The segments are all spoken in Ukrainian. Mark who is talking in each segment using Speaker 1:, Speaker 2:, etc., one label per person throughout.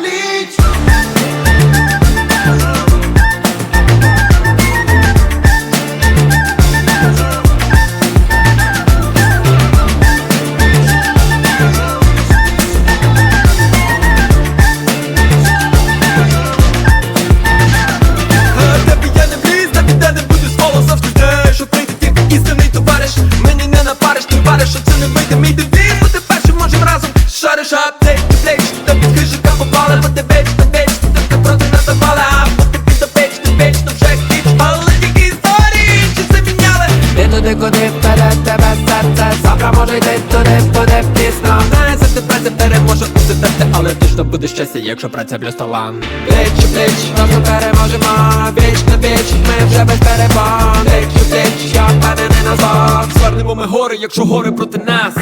Speaker 1: не не істинний товариш. Мені не напариш, ти вариш, що це не вийде. Мій девіз Бути першим можем разом Шариш. Аптек, серце. Завтра може йти туди, буде пізно. Не за тебе це переможе усе терпте Але точно буде щастя, якщо праця плюс талант Плеч, плеч, разом переможемо. Віч на віч, ми вже без перебон Плеч, плеч, я впевнений назад Звернемо ми гори, якщо гори проти нас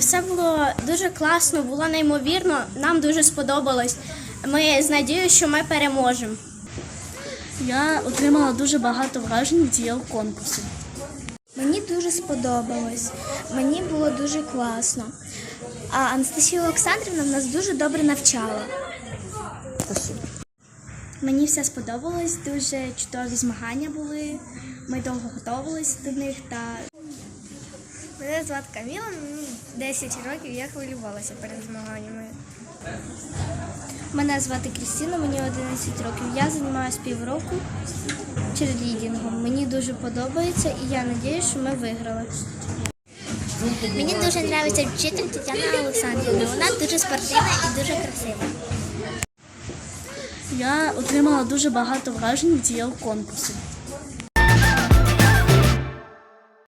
Speaker 2: Все було дуже класно, було неймовірно. Нам дуже сподобалось. Ми з надією, що ми переможемо.
Speaker 3: Я отримала дуже багато вражень від цього конкурсу.
Speaker 2: Мені дуже сподобалось. Мені було дуже класно. А Анастасія Олександрівна нас дуже добре навчала. Мені все сподобалось, дуже чудові змагання були. Ми довго готувалися до них та
Speaker 4: Мене звати Каміла, мені 10 років, я хвилювалася перед змаганнями.
Speaker 2: Мене звати Крістіна, мені 11 років. Я займаюся півроку черлідінгом. Мені дуже подобається і я сподіваюся, що ми виграли. Мені дуже подобається вчитель Тетяна Олександрівна. Вона дуже спортивна і дуже красива.
Speaker 3: Я отримала дуже багато вражень від цього конкурсу.